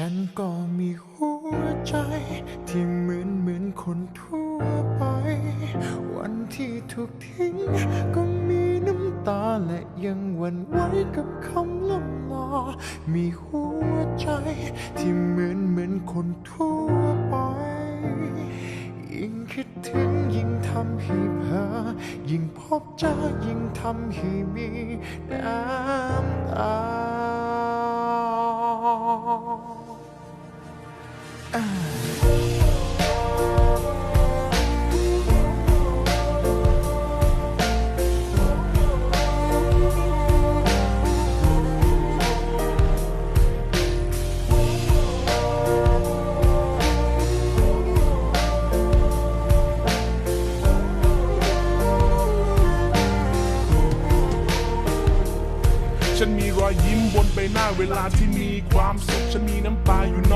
ฉันก็มีหัวใจ ที่เหมือนเหมือนคนทั่วไป วันที่ถูกทิ้ง ก็มีน้ำตาและยังหวันไหวกับคำล่ำลามีหัวใจ ที่เหมือนเหมือนคนทั่วไป ยิ่งคิดถึงยิ่งทำให้เพ้อยิ่งพบเจอยิ่งทำให้มีน้ำตา ฉันมีรอยยิ้มบนใบหน้าเวลาที่มีความสุข ฉันมีน้ำตาอยู่น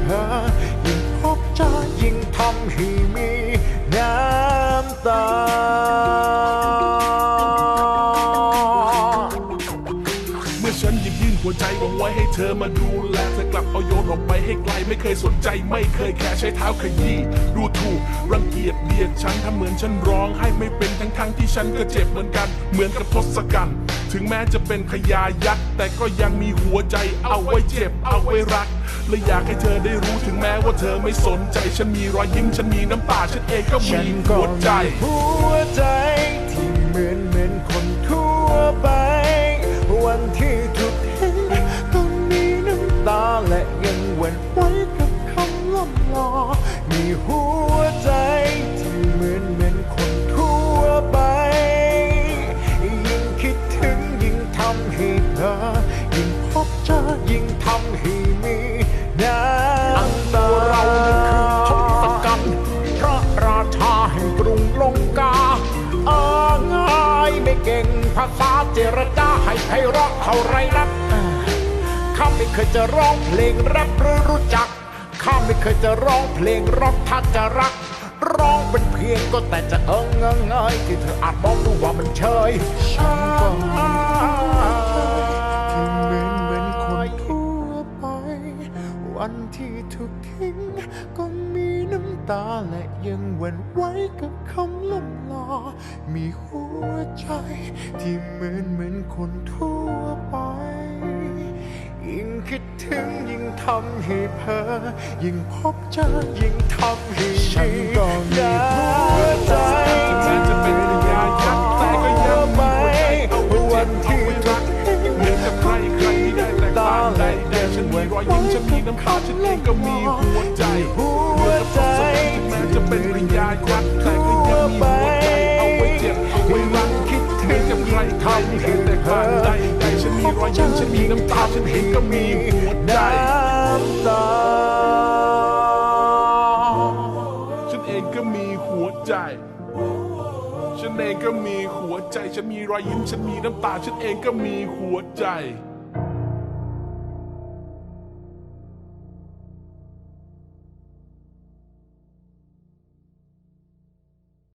เพ้อยิ่งพบเจอยิ่งทำให้มีน้ำตา เมื่อฉันหยิบยื่นหัวใจวางไว้ให้ เธอมาดูแลเธอกลับเอาโยนออกไปให้ไกล ไม่เคยสนใจไม่เคยแค่ใช้เท้าขยี้ดูถูกรังเกียจเบียดฉันทำเหมือนฉันร้องให้ไม่เป็นทั้งทั้งๆที่ฉันก็เจ็บเหมือนกัน เหมือนกับทศกัณฐ์ถึงแม้จะเป็นพญายักษ์แต่ก็ยังมีหัวใจเอาไว้เจ็บเอาไว้รัก และอยากให้เธอได้รู้ถึงแม้ว่าเธอไม่สนใจ ฉันมีรอยยิ้มฉันมีน้ำตาฉันเองก็มีหัวใจหัวใจที่เหมือนเหมือนคนทั่วไป วันที่ทิ้งก็มีน้ำตา และยังหวั่นไหวกับคำล่ำลามีหัวใจที่เหมือนเหมือนคนทั่วไป ยิ่งคิดถึงยิ่งทำให้เพ้อยิ่งพบเจอยิ่งทำให้มีน้ำตาเราคือทศกัณฐ์พระราชาแห่งกรุงลงกาอาง่ายไม่เก่งภาษาเจรจาให้ไพเราะเท่าไรนัก ข้าไม่เคยจะร้องเพลงแรปหรือรู้จัก ข้าไม่เคยจะร้องเพลงร็อกถ้าจะรัก ร้องเป็นเพียงก็แต่จะเอิงเงงเงยที่เธออาจมองดูว่ามันเชยฉันก็มีที่เหมือนเหมือนคนทั่วไป วันที่ถูกทิ้งก็มีน้ำตาและยังหวั่นไหวกับคำล่ำลา มีหัวใจที่เหมือนเหมือนคนทั่วไป ยิ่งคิดถึงยิ่งทำให้เพ้อยิ่งพบเจอยิ่งทำให้ฉันก็มีหัวใจแม้จะเป็นพญายักษ์แต่ก็ยังมีหัวใจเอาไว้เจ็บเอาไว้รักเหมือนกับใครใครไม่ได้แตกต่างใดแต่ฉันมีรอยยิ้มฉันมีน้ำตาฉันเองก็มีหัวใจเหมือนกับทศกัณฐ์ถึงแม้จ อยยิ้มฉันมีน้ำตาฉันเองก็มีหัวใจน้ำตาฉันเองก็มีหัวใจ ฉันเองก็มีหัวใจ ฉันมีรอยยิ้มฉันมีน้ำตา ฉันเองก็มีหัวใจ